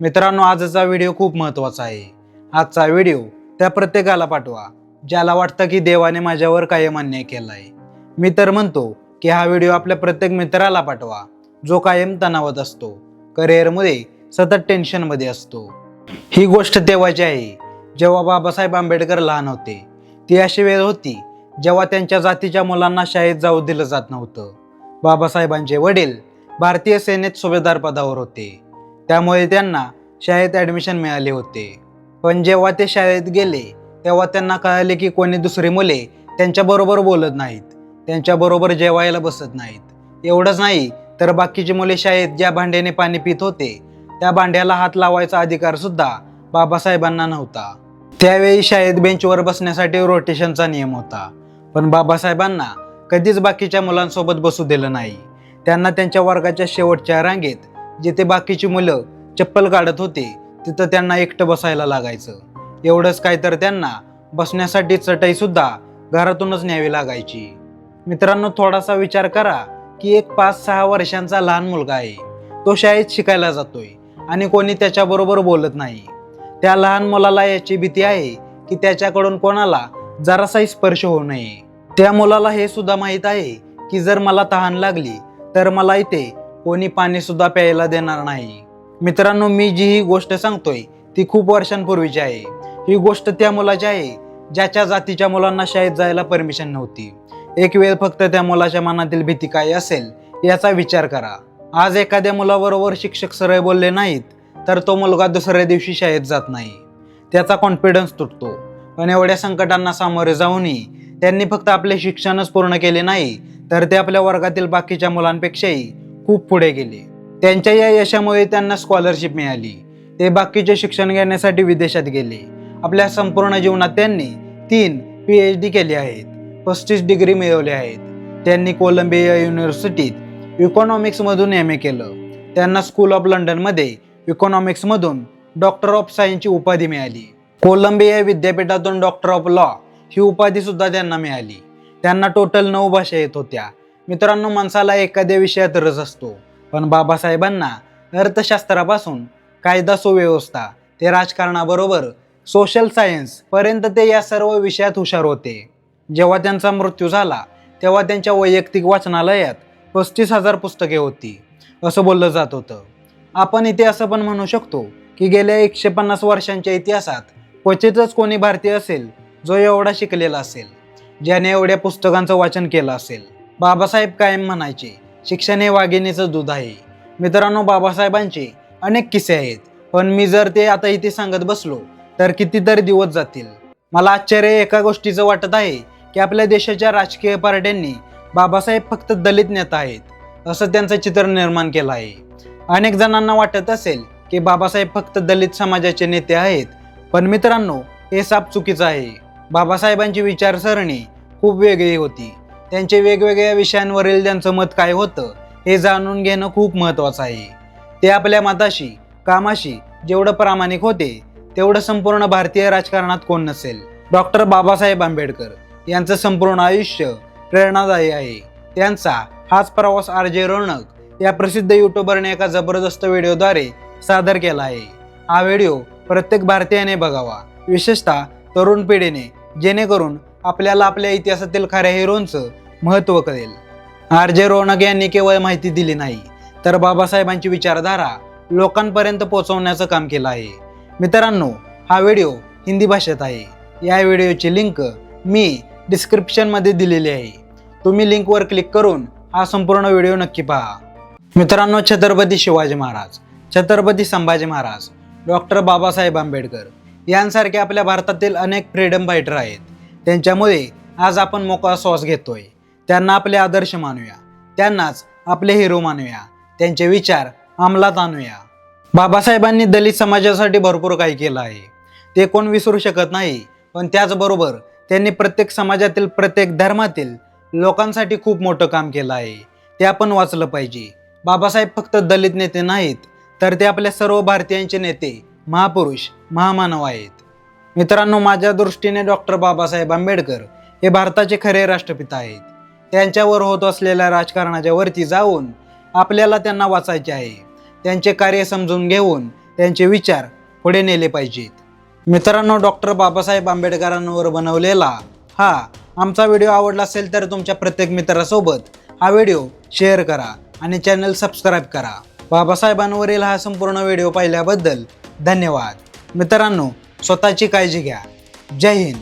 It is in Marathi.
मित्रांनो आजचा व्हिडिओ खूप महत्त्वाचा आहे. आजचा व्हिडिओ त्या प्रत्येकाला पाठवा ज्याला वाटतं की देवाने माझ्यावर कायम अन्याय केला आहे मी तर म्हणतो की हा व्हिडिओ आपल्या प्रत्येक मित्राला पाठवा जो कायम तणावात असतो करिअरमध्ये सतत टेन्शनमध्ये असतो. ही गोष्ट तेव्हाची आहे जेव्हा बाबासाहेब आंबेडकर लहान होते. ती अशी वेळ होती जेव्हा त्यांच्या जातीच्या मुलांना शाळेत जाऊ दिलं जात नव्हतं. बाबासाहेबांचे वडील भारतीय सेनेत सुभेदार पदावर होते. त्यामुळे त्यांना शाळेत ॲडमिशन मिळाले होते. पण जेव्हा ते शाळेत गेले तेव्हा त्यांना कळाले की कोणी दुसरी मुले त्यांच्याबरोबर बोलत नाहीत. त्यांच्याबरोबर जेवायला बसत नाहीत. एवढंच नाही तर बाकीची मुले शाळेत ज्या भांड्याने पाणी पित होते त्या भांड्याला हात लावायचा अधिकार सुद्धा बाबासाहेबांना नव्हता. त्यावेळी शाळेत बेंचवर बसण्यासाठी रोटेशनचा नियम होता. पण बाबासाहेबांना कधीच बाकीच्या मुलांसोबत बसू दिलं नाही. त्यांना त्यांच्या वर्गाच्या शेवटच्या रांगेत जिथे बाकीची मुलं चप्पल काढत होते तिथं त्यांना एकटं बसायला लागायचं. एवढंच काय तर त्यांना बसण्यासाठी चटई सुद्धा घरातूनच न्यावी लागायची. मित्रांनो थोडासा विचार करा की एक पाच सहा वर्षांचा लहान मुलगा आहे. तो शाळेत शिकायला जातोय आणि कोणी त्याच्याबरोबर बोलत नाही. त्या लहान मुलाला याची भीती आहे की त्याच्याकडून कोणाला जरासाही स्पर्श होऊ नये. त्या मुलाला हे सुद्धा माहीत आहे की जर मला तहान लागली तर मला इथे कोणी पाणी सुद्धा प्यायला देणार नाही. मित्रांनो मी जी ही गोष्ट सांगतोय ती खूप वर्षांपूर्वीची आहे. ही गोष्ट त्या मुलाची आहे ज्याच्या जातीच्या मुलांना शाळेत जायला परमिशन नव्हती. एक वेळ फक्त त्या मुलाच्या मनातील भीती काय असेल याचा विचार करा. आज एखाद्या मुलाबरोबर शिक्षक सरळ बोलले नाहीत तर तो मुलगा दुसऱ्या दिवशी शाळेत जात नाही. त्याचा कॉन्फिडन्स तुटतो. पण एवढ्या संकटांना सामोरे जाऊनही त्यांनी फक्त आपले शिक्षणच पूर्ण केले नाही तर ते आपल्या वर्गातील बाकीच्या मुलांपेक्षाही खूप पुढे गेले. त्यांच्या या यशामुळे त्यांना स्कॉलरशिप मिळाली. ते बाकीचे शिक्षण घेण्यासाठी विदेशात गेले. आपल्या संपूर्ण जीवनात त्यांनी तीन पी एच डी केले आहेत. पस्तीस डिग्री मिळवल्या आहेत. त्यांनी कोलंबिया युनिव्हर्सिटीत इकॉनॉमिक्समधून एम ए केलं. त्यांना स्कूल ऑफ लंडनमध्ये इकॉनॉमिक्समधून डॉक्टर ऑफ सायन्सची उपाधी मिळाली. कोलंबिया विद्यापीठातून डॉक्टर ऑफ लॉ ही उपाधी सुद्धा त्यांना मिळाली. त्यांना टोटल नऊ भाषा येत होत्या. मित्रांनो माणसाला एखाद्या विषयात रस असतो. पण बाबासाहेबांना अर्थशास्त्रापासून कायदा सुव्यवस्था ते राजकारणाबरोबर सोशल सायन्स पर्यंत ते या सर्व विषयात हुशार होते. जेव्हा त्यांचा मृत्यू झाला तेव्हा त्यांच्या वैयक्तिक वाचनालयात पस्तीस हजार पुस्तके होती असं बोललं जात होतं. आपण इथे असं पण म्हणू शकतो की गेल्या एकशे पन्नास वर्षांच्या इतिहासात क्वचितच कोणी भारतीय असेल जो एवढा शिकलेला असेल ज्याने एवढ्या पुस्तकांचं वाचन केलं असेल. बाबासाहेब कायम म्हणायचे शिक्षण हे वाघिणीचं दूध आहे. मित्रांनो बाबासाहेबांचे अनेक किस्से आहेत पण मी जर ते आता इथे सांगत बसलो तर कितीतरी दिवस जातील. मला आश्चर्य एका गोष्टीचं वाटत आहे की आपल्या देशाच्या राजकीय पार्ट्यांनी बाबासाहेब फक्त दलित नेता आहेत असं त्यांचं चित्र निर्माण केलं आहे. अनेक जणांना वाटत असेल की बाबासाहेब फक्त दलित समाजाचे नेते आहेत पण मित्रांनो हे साप चुकीचं आहे. बाबासाहेबांची विचारसरणी खूप वेगळी होती. त्यांचे वेगवेगळ्या विषयांवरील त्यांचं मत काय होतं हे जाणून घेणं खूप महत्त्वाचं आहे. ते आपल्या मताशी कामाशी जेवढं प्रामाणिक होते तेवढं संपूर्ण भारतीय राजकारणात कोण नसेल. डॉक्टर बाबासाहेब आंबेडकर यांचं संपूर्ण आयुष्य प्रेरणादायी आहे. त्यांचा हाच प्रवास आर जे रोनक या प्रसिद्ध युट्यूबरने एका जबरदस्त व्हिडिओद्वारे सादर केला आहे. हा व्हिडिओ प्रत्येक भारतीयाने बघावा विशेषतः तरुण पिढीने जेणेकरून आपल्याला आपल्या इतिहासातील खऱ्या हिरोंचं महत्त्व कळेल. आर जे रोनक यांनी केवळ माहिती दिली नाही तर बाबासाहेबांची विचारधारा लोकांपर्यंत पोहोचवण्याचं काम केलं आहे. मित्रांनो हा व्हिडिओ हिंदी भाषेत आहे. या व्हिडिओची लिंक मी डिस्क्रिप्शनमध्ये दिलेली आहे. तुम्ही लिंकवर क्लिक करून हा संपूर्ण व्हिडिओ नक्की पहा. मित्रांनो छत्रपती शिवाजी महाराज छत्रपती संभाजी महाराज डॉक्टर बाबासाहेब आंबेडकर यांसारखे आपल्या भारतातील अनेक फ्रीडम फायटर आहेत. त्यांच्यामुळे आज आपण मोकळा श्वास घेतोय. त्यांना आपले आदर्श मानूया. त्यांनाच आपले हिरो मानूया. त्यांचे विचार अंमलात आणूया. बाबासाहेबांनी दलित समाजासाठी भरपूर काही केलं आहे. ते कोण विसरू शकत नाही पण त्याचबरोबर त्यांनी प्रत्येक समाजातील प्रत्येक धर्मातील लोकांसाठी खूप मोठं काम केलं आहे. ते आपण वाचलं पाहिजे. बाबासाहेब फक्त दलित नेते नाहीत तर ते आपल्या सर्व भारतीयांचे नेते महापुरुष महामानव आहेत. मित्रांनो माझ्या दृष्टीने डॉक्टर बाबासाहेब आंबेडकर हे भारताचे खरे राष्ट्रपिता आहेत. त्यांच्यावर होत असलेल्या राजकारणाच्या वरती जाऊन आपल्याला त्यांना वाचायचे आहे. त्यांचे कार्य समजून घेऊन त्यांचे विचार पुढे नेले पाहिजेत. मित्रांनो डॉक्टर बाबासाहेब आंबेडकरांवर बनवलेला हा आमचा व्हिडिओ आवडला असेल तर तुमच्या प्रत्येक मित्रासोबत हा व्हिडिओ शेअर करा आणि चॅनल सबस्क्राईब करा. बाबासाहेबांवरील हा संपूर्ण व्हिडिओ पाहिल्याबद्दल धन्यवाद. मित्रांनो स्वतःची काळजी घ्या. जय हिंद.